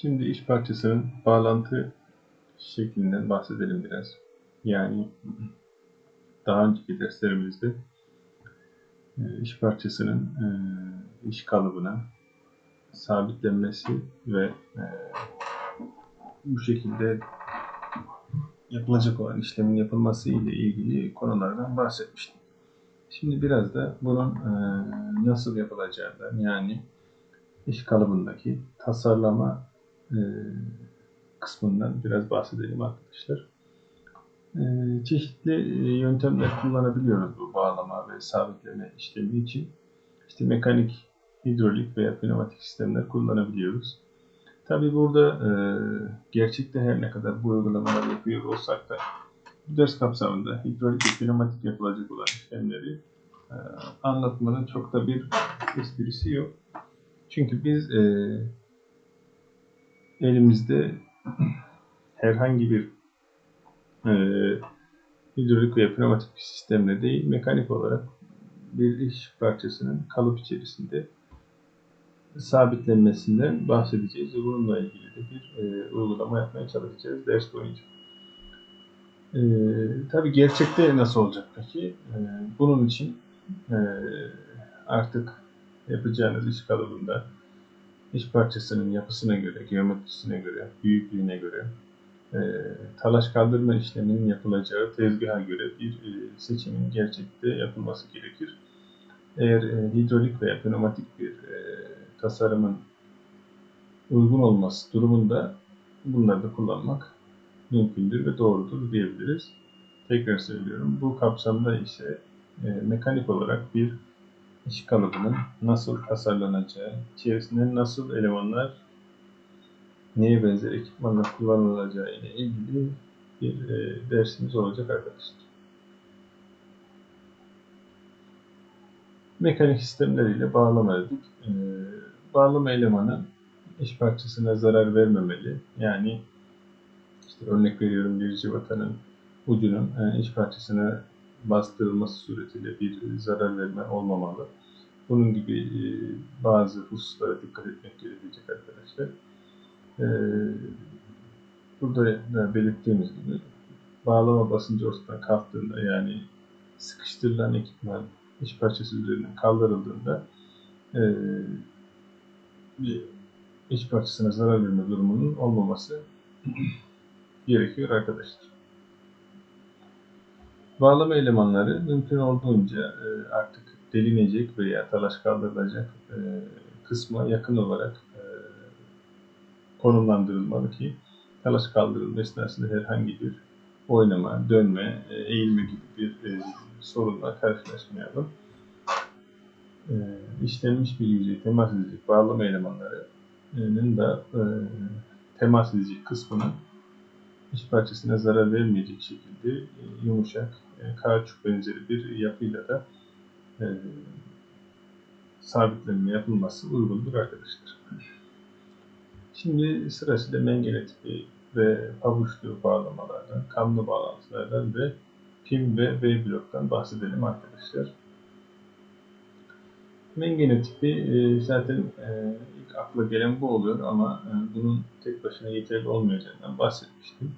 Şimdi iş parçasının bağlantı şeklinden bahsedelim biraz. Yani daha önceki derslerimizde e, iş parçasının e, iş kalıbına sabitlenmesi ve e, bu şekilde yapılacak olan işlemin yapılması ile ilgili konulardan bahsetmiştim. Şimdi biraz da bunun nasıl yapılacağından yani iş kalıbındaki tasarlama e, kısmından biraz bahsedelim arkadaşlar. E, çeşitli e, yöntemler kullanabiliyoruz bu bağlama ve sabitleme işlemi için. İşte mekanik, hidrolik veya pneumatik sistemler kullanabiliyoruz. Tabi burada e, gerçekte her ne kadar bu uygulamaları yapıyor olsak da bu ders kapsamında hidrolik ve pneumatik yapılacak olan işlemleri e, anlatmanın çok da bir esprisi yok. Çünkü biz e, elimizde herhangi bir e, hidrolik veya pneumatik bir sistemle değil, mekanik olarak bir iş parçasının kalıp içerisinde sabitlenmesinden bahsedeceğiz ve bununla ilgili de bir e, uygulama yapmaya çalışacağız ders boyunca. E, Tabi gerçekte nasıl olacak peki? E, bunun için e, artık yapacağınız iş kalıbında iş parçasının yapısına göre, geometrisine göre, büyüklüğüne göre, e, talaş kaldırma işleminin yapılacağı tezgaha göre bir e, seçimin gerçekte yapılması gerekir. Eğer e, hidrolik veya pneumatik bir e, tasarımın uygun olması durumunda bunları da kullanmak mümkündür ve doğrudur diyebiliriz. Tekrar söylüyorum. Bu kapsamda ise e, mekanik olarak bir iş kalıbının nasıl tasarlanacağı, içerisinde nasıl elemanlar, neye benzer ekipmanlar kullanılacağı ile ilgili bir e, dersimiz olacak arkadaşlar. Mekanik sistemler ile bağlama dedik. E, bağlama elemanı iş parçasına zarar vermemeli. Yani işte örnek veriyorum bir civatanın ucunun e, iç parçasına bastırılması suretiyle bir zarar verme olmamalı. Bunun gibi e, bazı hususlara dikkat etmek gerekecek arkadaşlar. E, burada da belirttiğimiz gibi bağlama basıncı ortadan kalktığında yani sıkıştırılan ekipman iç parçası üzerinden kaldırıldığında e, bir iç parçasına zarar verme durumunun olmaması gerekiyor arkadaşlar. Bağlama elemanları mümkün olduğunca e, artık delinecek veya talaş kaldırılacak e, kısma yakın olarak e, konumlandırılmalı ki talaş kaldırılma esnasında herhangi bir oynama, dönme, eğilme gibi bir sorunla karşılaşmayalım. İşlenmiş bir yüzeye temas edecek bağlama elemanlarının da temas edecek kısmının iç parçasına zarar vermeyecek şekilde yumuşak, kauçuk benzeri bir yapıyla da e, sabitlenme yapılması uygundur arkadaşlar. Şimdi sırasıyla mengene tipi ve pabuçlu bağlamalardan, kamlı bağlantılardan ve pim ve V bloktan bahsedelim arkadaşlar. Mengene tipi e, zaten e, ilk akla gelen bu oluyor ama e, bunun tek başına yeterli olmayacağından bahsetmiştim.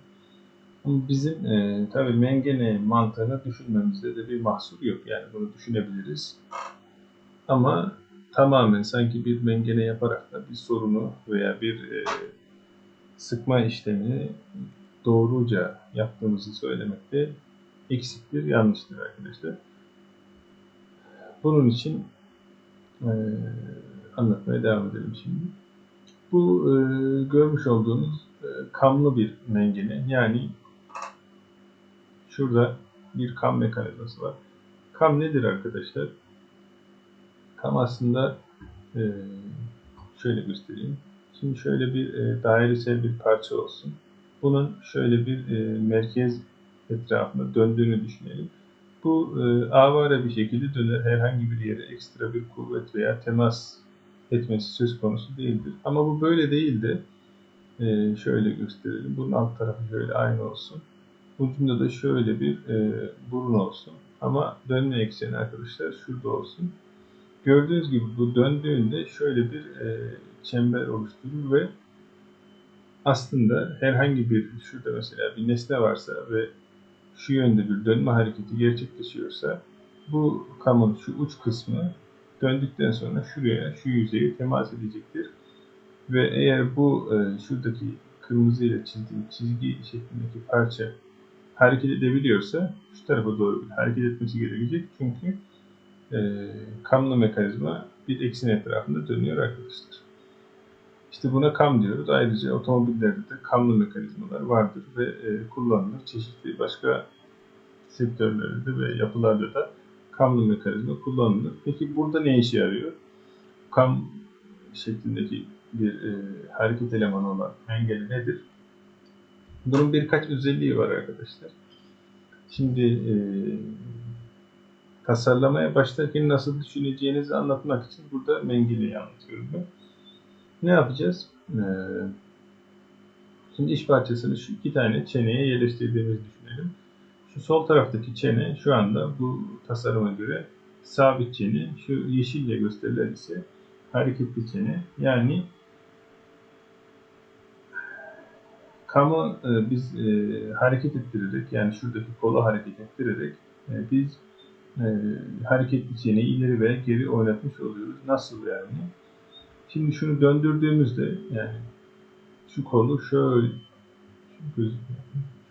Bizim e, tabii mengene mantığını düşünmemizde de bir mahsur yok. Yani bunu düşünebiliriz. Ama tamamen sanki bir mengene yaparak da bir sorunu veya bir e, sıkma işlemini doğruca yaptığımızı söylemekte eksiktir, yanlıştır arkadaşlar. Bunun için e, anlatmaya devam edelim şimdi. Bu e, görmüş olduğunuz e, kamlı bir mengene yani Şurada bir kam mekanizması var. Kam nedir arkadaşlar? Kam aslında e, şöyle göstereyim. Şimdi şöyle bir e, dairesel bir parça olsun. Bunun şöyle bir e, merkez etrafında döndüğünü düşünelim. Bu e, avare bir şekilde döner. Herhangi bir yere ekstra bir kuvvet veya temas etmesi söz konusu değildir. Ama bu böyle değil de e, şöyle gösterelim. Bunun alt tarafı şöyle aynı olsun. Ucunda da şöyle bir e, burun olsun. Ama dönme ekseni arkadaşlar şurada olsun. Gördüğünüz gibi bu döndüğünde şöyle bir e, çember oluşturur ve aslında herhangi bir şurada mesela bir nesne varsa ve şu yönde bir dönme hareketi gerçekleşiyorsa bu kamun şu uç kısmı döndükten sonra şuraya, şu yüzeye temas edecektir. Ve eğer bu e, şuradaki kırmızı ile çizdiğim çizgi şeklindeki parça hareket edebiliyorsa şu tarafa doğru hareket etmesi gerekecek. Çünkü e, kamlı mekanizma bir eksin etrafında dönüyor arkadaşlar. İşte buna kam diyoruz. Ayrıca otomobillerde de kamlı mekanizmalar vardır ve e, kullanılır. Çeşitli başka sektörlerde ve yapılarda da kamlı mekanizma kullanılır. Peki burada ne işe yarıyor? Kam şeklindeki bir e, hareket elemanı olan mengeli nedir? Bunun birkaç özelliği var arkadaşlar. Şimdi e, tasarlamaya başlarken nasıl düşüneceğinizi anlatmak için burada mengeliyi anlatıyorum ben. Ne yapacağız? Ee, şimdi iş parçasını şu iki tane çeneye yerleştirdiğimizi düşünelim. Şu sol taraftaki çene şu anda bu tasarıma göre sabit çene. Şu yeşille gösterilen ise hareketli çene. Yani kamu e, biz e, hareket ettirerek yani şuradaki kolu hareket ettirerek e, biz e, hareketli çeneyi ileri ve geri oynatmış oluyoruz. Nasıl yani? Şimdi şunu döndürdüğümüzde yani şu kolu şöyle şu.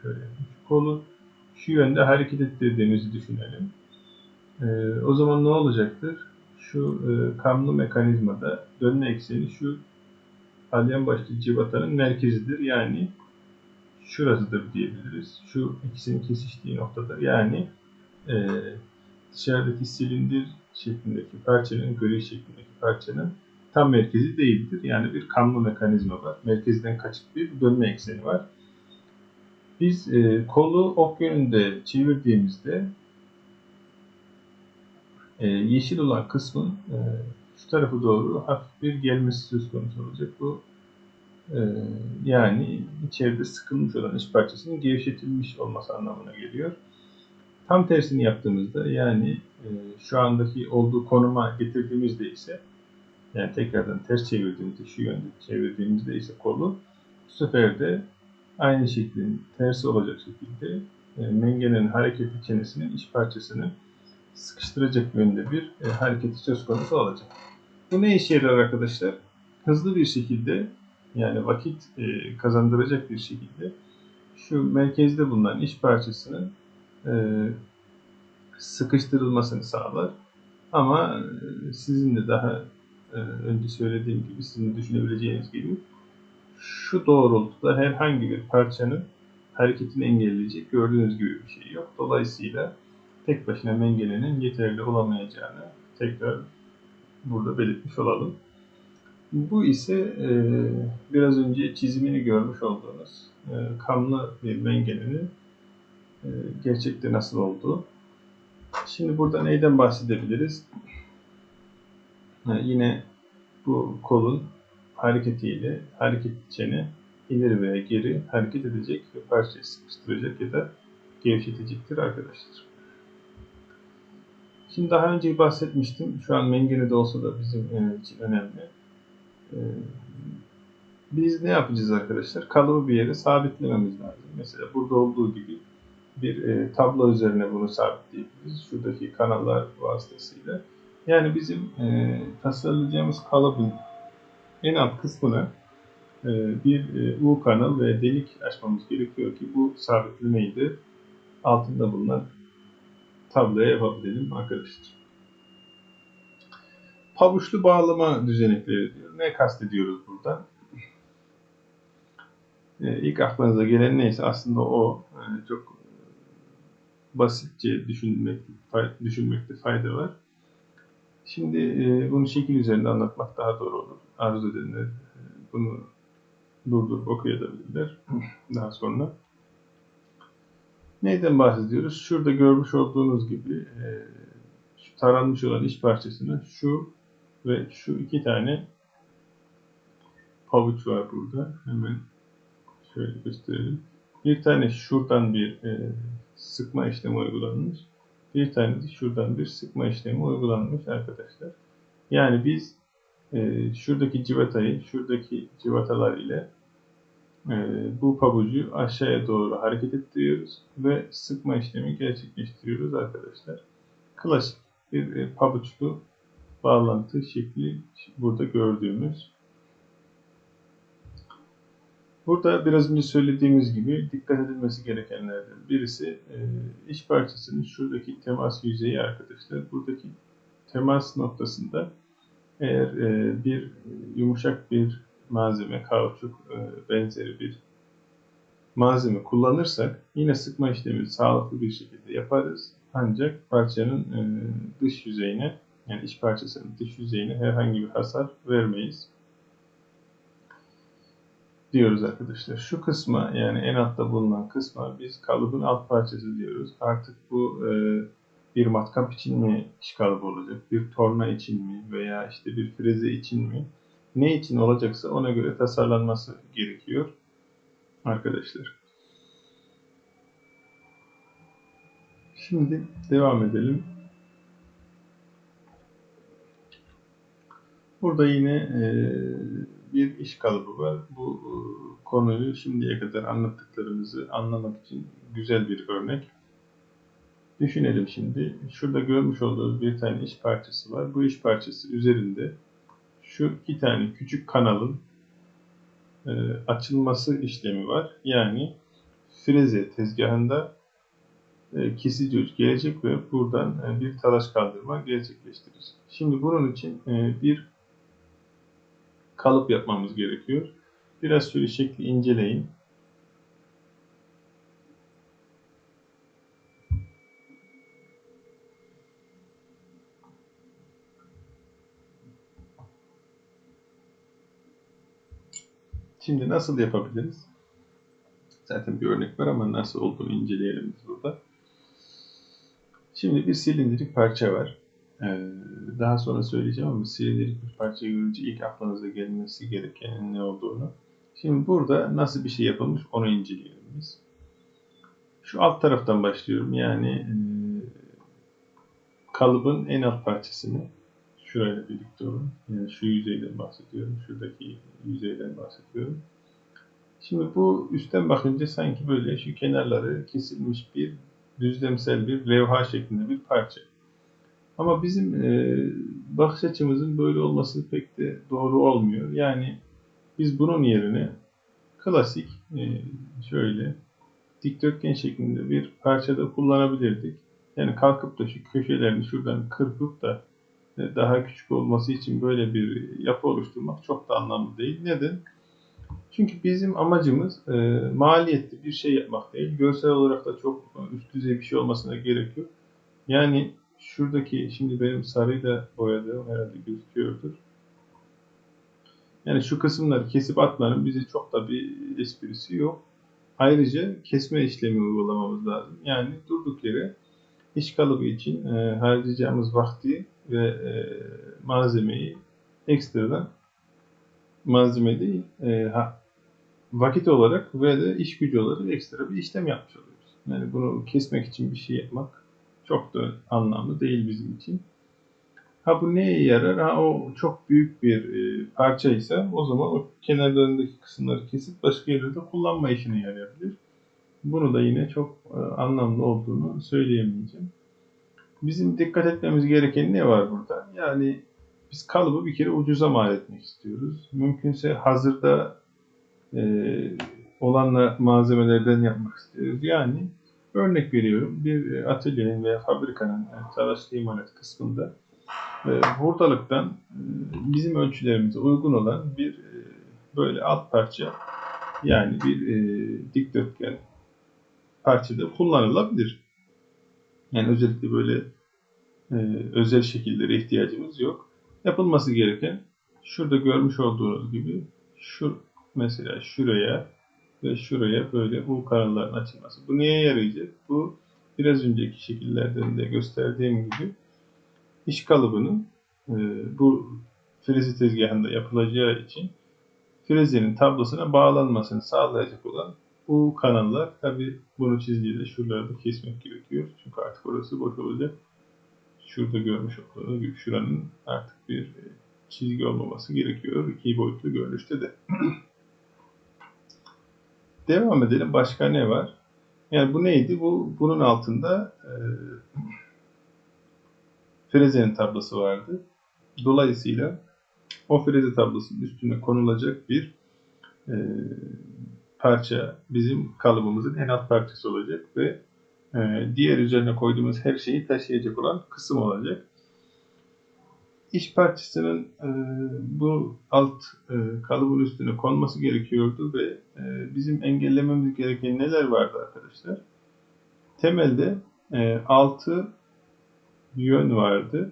Şöyle şu kolu şu yönde hareket ettirdiğimizi düşünelim. Ee, o zaman ne olacaktır? Şu e, kamlı mekanizmada dönme ekseni şu alyan başlı civatanın merkezidir. Yani şurasıdır diyebiliriz. Şu ikisinin kesiştiği noktadır. Yani e, dışarıdaki silindir şeklindeki parçanın, gri şeklindeki parçanın tam merkezi değildir. Yani bir kamlı mekanizma var. Merkezden kaçık bir dönme ekseni var. Biz e, kolu ok yönünde çevirdiğimizde e, yeşil olan kısmın e, şu tarafı doğru hafif bir gelmesi söz konusu olacak. Bu e, yani içeride sıkılmış olan iç parçasının gevşetilmiş olması anlamına geliyor. Tam tersini yaptığımızda yani e, şu andaki olduğu konuma getirdiğimizde ise yani tekrardan ters çevirdiğimizde, şu yönde çevirdiğimizde ise kolu bu sefer de aynı şeklin tersi olacak şekilde e, mengenenin hareketli çenesinin iç parçasını sıkıştıracak yönde bir e, hareketi söz konusu olacak. Bu ne işe yarar arkadaşlar? Hızlı bir şekilde yani vakit e, kazandıracak bir şekilde şu merkezde bulunan iç parçasının e, sıkıştırılmasını sağlar. Ama e, sizin de daha e, önce söylediğim gibi sizin düşünebileceğiniz gibi şu doğrultuda herhangi bir parçanın hareketini engelleyecek gördüğünüz gibi bir şey yok. Dolayısıyla tek başına mengelenin yeterli olamayacağını tekrar burada belirtmiş olalım. Bu ise e, biraz önce çizimini görmüş olduğunuz e, kamlı bir mengelenin e, gerçekte nasıl olduğu. Şimdi burada neyden bahsedebiliriz? yine bu kolun hareketiyle hareket çene ileri veya geri hareket edecek ve parçayı sıkıştıracak ya da gevşetecektir arkadaşlar. Şimdi daha önce bahsetmiştim. Şu an mengenede olsa da bizim için önemli. Biz ne yapacağız arkadaşlar? Kalıbı bir yere sabitlememiz lazım. Mesela burada olduğu gibi bir tablo üzerine bunu sabitleyebiliriz. Şuradaki kanallar vasıtasıyla. Yani bizim e, tasarlayacağımız kalıbın en alt kısmına e, bir e, U kanal ve delik açmamız gerekiyor ki bu sabitlemeyi de altında bulunan tabloya yapabilelim arkadaşlar. Pabuçlu bağlama düzenekleri diyor. Ne kastediyoruz burada? E, ilk aklınıza gelen neyse aslında o yani çok basitçe düşünmek, düşünmekte fayda var. Şimdi e, bunu şekil üzerinde anlatmak daha doğru olur. Arzu edenler e, bunu durdurup okuyabilirler daha sonra. Neyden bahsediyoruz? Şurada görmüş olduğunuz gibi e, şu taranmış olan iç parçasını şu ve şu iki tane pavuç var burada. Hemen şöyle gösterelim. Bir tane şuradan bir e, sıkma işlemi uygulanmış bir tane de şuradan bir sıkma işlemi uygulanmış arkadaşlar. Yani biz e, şuradaki civatayı şuradaki civatalar ile e, bu pabucu aşağıya doğru hareket ettiriyoruz ve sıkma işlemi gerçekleştiriyoruz arkadaşlar. Klasik bir e, pabuçlu bağlantı şekli burada gördüğümüz. Burada biraz önce söylediğimiz gibi dikkat edilmesi gerekenlerden birisi e, iç parçasının şuradaki temas yüzeyi arkadaşlar. Buradaki temas noktasında eğer e, bir yumuşak bir malzeme, kauçuk e, benzeri bir malzeme kullanırsak yine sıkma işlemi sağlıklı bir şekilde yaparız. Ancak parçanın dış yüzeyine yani iç parçasının dış yüzeyine herhangi bir hasar vermeyiz diyoruz arkadaşlar. Şu kısma yani en altta bulunan kısma biz kalıbın alt parçası diyoruz. Artık bu e, bir matkap için mi iş kalıbı olacak, bir torna için mi veya işte bir freze için mi ne için olacaksa ona göre tasarlanması gerekiyor arkadaşlar. Şimdi devam edelim. Burada yine e, bir iş kalıbı var. Bu e, konuyu şimdiye kadar anlattıklarımızı anlamak için güzel bir örnek. Düşünelim şimdi. Şurada görmüş olduğunuz bir tane iş parçası var. Bu iş parçası üzerinde şu iki tane küçük kanalın e, açılması işlemi var. Yani freze tezgahında e, kesici uç gelecek ve buradan e, bir talaş kaldırma gerçekleştirecek. Şimdi bunun için e, bir kalıp yapmamız gerekiyor. Biraz şöyle şekli inceleyin. Şimdi nasıl yapabiliriz? Zaten bir örnek var ama nasıl olduğunu inceleyelim burada. Şimdi bir silindirik parça var. Ee, daha sonra söyleyeceğim ama silindirik bir parça görünce ilk aklınıza gelmesi gereken ne olduğunu. Şimdi burada nasıl bir şey yapılmış onu inceleyelim biz. Şu alt taraftan başlıyorum. Yani e, kalıbın en alt parçasını şurayla birlikte olun. Yani şu yüzeyden bahsediyorum. Şuradaki yüzeyden bahsediyorum. Şimdi bu üstten bakınca sanki böyle şu kenarları kesilmiş bir düzlemsel bir levha şeklinde bir parça. Ama bizim e, bakış açımızın böyle olması pek de doğru olmuyor. Yani biz bunun yerine klasik e, şöyle dikdörtgen şeklinde bir parçada kullanabilirdik. Yani kalkıp da şu köşelerini şuradan kırpıp da e, daha küçük olması için böyle bir yapı oluşturmak çok da anlamlı değil. Neden? Çünkü bizim amacımız e, maliyetli bir şey yapmak değil. Görsel olarak da çok üst düzey bir şey olmasına gerek yok. Yani şuradaki şimdi benim sarıyla boyadığım herhalde gözüküyordur. Yani şu kısımları kesip atmanın bize çok da bir esprisi yok. Ayrıca kesme işlemi uygulamamız lazım. Yani durduk yere iş kalıbı için e, harcayacağımız vakti ve e, malzemeyi ekstradan malzeme değil e, ha, vakit olarak ve de iş gücü olarak ekstra bir işlem yapmış oluyoruz. Yani bunu kesmek için bir şey yapmak çok da anlamlı değil bizim için. Ha bu neye yarar? Ha o çok büyük bir e, parça ise o zaman o kenarlarındaki kısımları kesip başka yerlerde kullanma işine yarayabilir. Bunu da yine çok e, anlamlı olduğunu söyleyemeyeceğim. Bizim dikkat etmemiz gereken ne var burada? Yani biz kalıbı bir kere ucuza mal etmek istiyoruz. Mümkünse hazırda e, olan malzemelerden yapmak istiyoruz. Yani örnek veriyorum bir atölyenin veya fabrikanın yani talaş imalat kısmında e, hurdalıktan e, bizim ölçülerimize uygun olan bir e, böyle alt parça yani bir e, dikdörtgen parçada kullanılabilir. Yani özellikle böyle e, özel şekillere ihtiyacımız yok. Yapılması gereken şurada görmüş olduğunuz gibi şu mesela şuraya ve şuraya böyle bu kanalların açılması. Bu niye yarayacak? Bu biraz önceki şekillerden de gösterdiğim gibi iş kalıbının e, bu frezi tezgahında yapılacağı için frezenin tablosuna bağlanmasını sağlayacak olan bu kanallar tabi bunu çizgiyle şuralarda kesmek gerekiyor. Çünkü artık orası boş olacak. Şurada görmüş olduğunuz gibi şuranın artık bir çizgi olmaması gerekiyor. iki boyutlu görünüşte de. Devam edelim. Başka ne var? Yani bu neydi? Bu bunun altında e, frezenin tablosu vardı. Dolayısıyla o freze tablosunun üstüne konulacak bir e, parça bizim kalıbımızın en alt parçası olacak ve e, diğer üzerine koyduğumuz her şeyi taşıyacak olan kısım olacak. İş parçasının e, bu alt e, kalıbın üstüne konması gerekiyordu ve e, bizim engellememiz gereken neler vardı arkadaşlar? Temelde e, 6 yön vardı.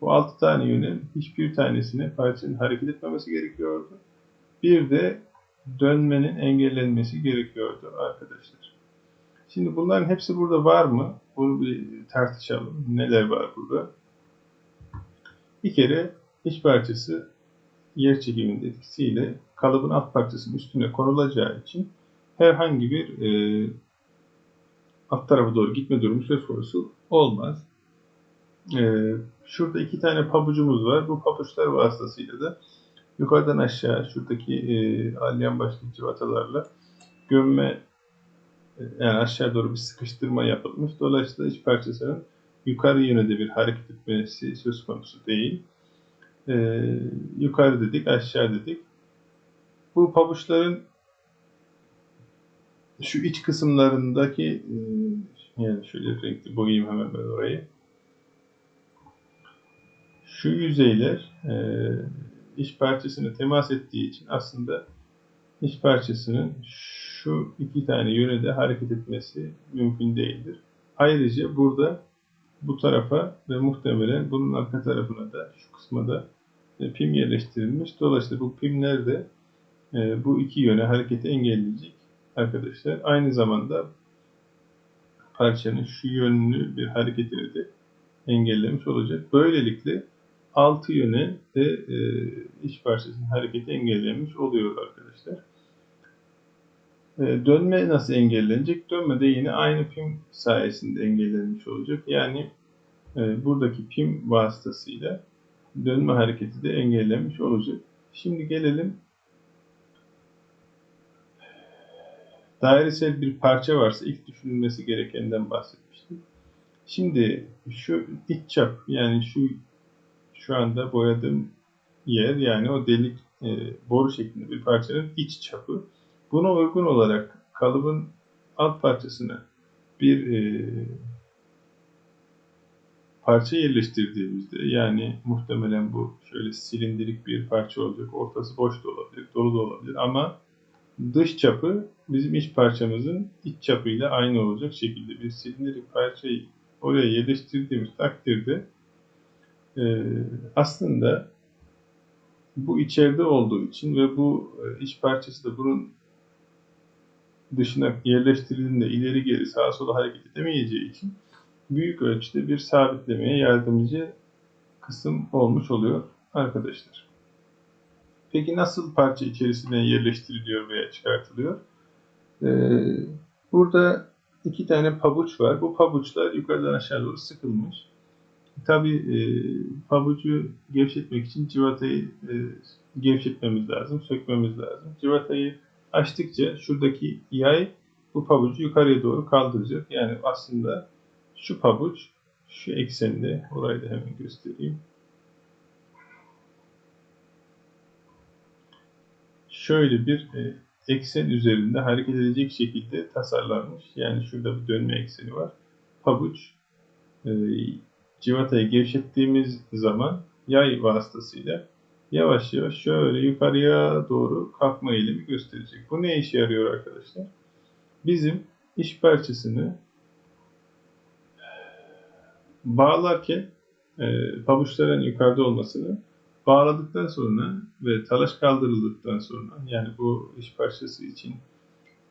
Bu 6 tane yönün hiçbir tanesine parçanın hareket etmemesi gerekiyordu. Bir de dönmenin engellenmesi gerekiyordu arkadaşlar. Şimdi bunların hepsi burada var mı? Bunu bir tartışalım. Neler var burada? Bir kere iç parçası yer çekiminin etkisiyle kalıbın alt parçasının üstüne konulacağı için herhangi bir e, alt tarafa doğru gitme durumu söz konusu olmaz. E, şurada iki tane pabucumuz var. Bu pabuçlar vasıtasıyla da yukarıdan aşağı şuradaki e, alyan başlı civatalarla gömme e, yani aşağı doğru bir sıkıştırma yapılmış. Dolayısıyla iç parçasının yukarı yönde bir hareket etmesi söz konusu değil. Ee, yukarı dedik, aşağı dedik. Bu pabuçların şu iç kısımlarındaki e, yani şöyle renkli boyayayım hemen ben orayı. Şu yüzeyler e, iç parçasına temas ettiği için aslında iç parçasının şu iki tane yönde hareket etmesi mümkün değildir. Ayrıca burada bu tarafa ve muhtemelen bunun arka tarafına da şu kısma da e, pim yerleştirilmiş. Dolayısıyla bu pimler de e, bu iki yöne hareketi engelleyecek arkadaşlar. Aynı zamanda parçanın şu yönlü bir hareketini de engellemiş olacak. Böylelikle altı yöne de e, iç parçasının hareketi engellenmiş oluyor arkadaşlar. E, dönme nasıl engellenecek? Dönme de yine aynı pim sayesinde engellenmiş olacak. Yani e, buradaki pim vasıtasıyla dönme hareketi de engellenmiş olacak. Şimdi gelelim dairesel bir parça varsa ilk düşünülmesi gerekenden bahsetmiştim. Şimdi şu iç çap yani şu şu anda boyadığım yer yani o delik e, boru şeklinde bir parçanın iç çapı. Buna uygun olarak kalıbın alt parçasına bir e, parça yerleştirdiğimizde yani muhtemelen bu şöyle silindirik bir parça olacak. Ortası boş da olabilir, dolu da olabilir ama dış çapı bizim iç parçamızın iç çapıyla aynı olacak şekilde bir silindirik parçayı oraya yerleştirdiğimiz takdirde e, aslında bu içeride olduğu için ve bu e, iç parçası da bunun dışına yerleştirildiğinde ileri geri sağa sola hareket edemeyeceği için büyük ölçüde bir sabitlemeye yardımcı kısım olmuş oluyor arkadaşlar. Peki nasıl parça içerisine yerleştiriliyor veya çıkartılıyor? Ee, burada iki tane pabuç var. Bu pabuçlar yukarıdan aşağı doğru sıkılmış. Tabi e, pabucu gevşetmek için civatayı e, gevşetmemiz lazım, sökmemiz lazım. Civatayı açtıkça şuradaki yay bu pabucu yukarıya doğru kaldıracak. Yani aslında şu pabuç şu eksende, orayı da hemen göstereyim. Şöyle bir e, eksen üzerinde hareket edecek şekilde tasarlanmış. Yani şurada bir dönme ekseni var. Pabuç e, civatayı gevşettiğimiz zaman yay vasıtasıyla yavaş yavaş şöyle yukarıya doğru kalkma eğilimi gösterecek. Bu ne işe yarıyor arkadaşlar? Bizim iş parçasını bağlarken e, pabuçların yukarıda olmasını bağladıktan sonra ve talaş kaldırıldıktan sonra yani bu iş parçası için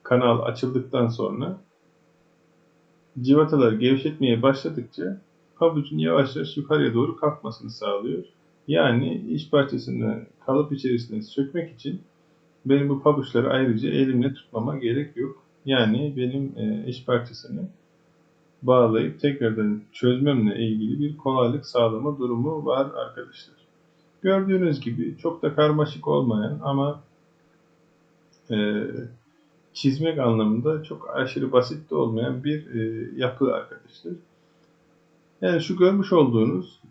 kanal açıldıktan sonra civatalar gevşetmeye başladıkça pabucun yavaş yavaş yukarıya doğru kalkmasını sağlıyor. Yani iş parçasını kalıp içerisine sökmek için benim bu pabuçları ayrıca elimle tutmama gerek yok. Yani benim e, iş parçasını bağlayıp tekrardan çözmemle ilgili bir kolaylık sağlama durumu var arkadaşlar. Gördüğünüz gibi çok da karmaşık olmayan ama e, çizmek anlamında çok aşırı basit de olmayan bir e, yapı arkadaşlar. Yani şu görmüş olduğunuz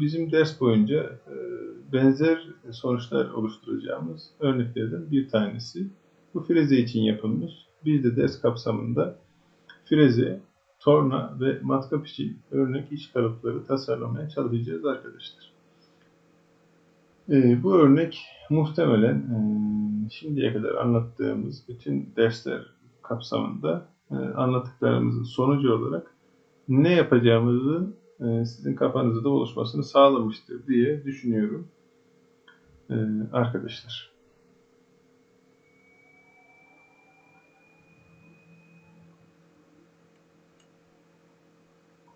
bizim ders boyunca e, benzer sonuçlar oluşturacağımız örneklerden bir tanesi. Bu freze için yapılmış. Biz de ders kapsamında freze, torna ve matkap için örnek iş kalıpları tasarlamaya çalışacağız arkadaşlar. E, bu örnek muhtemelen e, şimdiye kadar anlattığımız bütün dersler kapsamında anlattıklarımızın sonucu olarak ne yapacağımızı e, sizin kafanızda da oluşmasını sağlamıştır diye düşünüyorum e, arkadaşlar.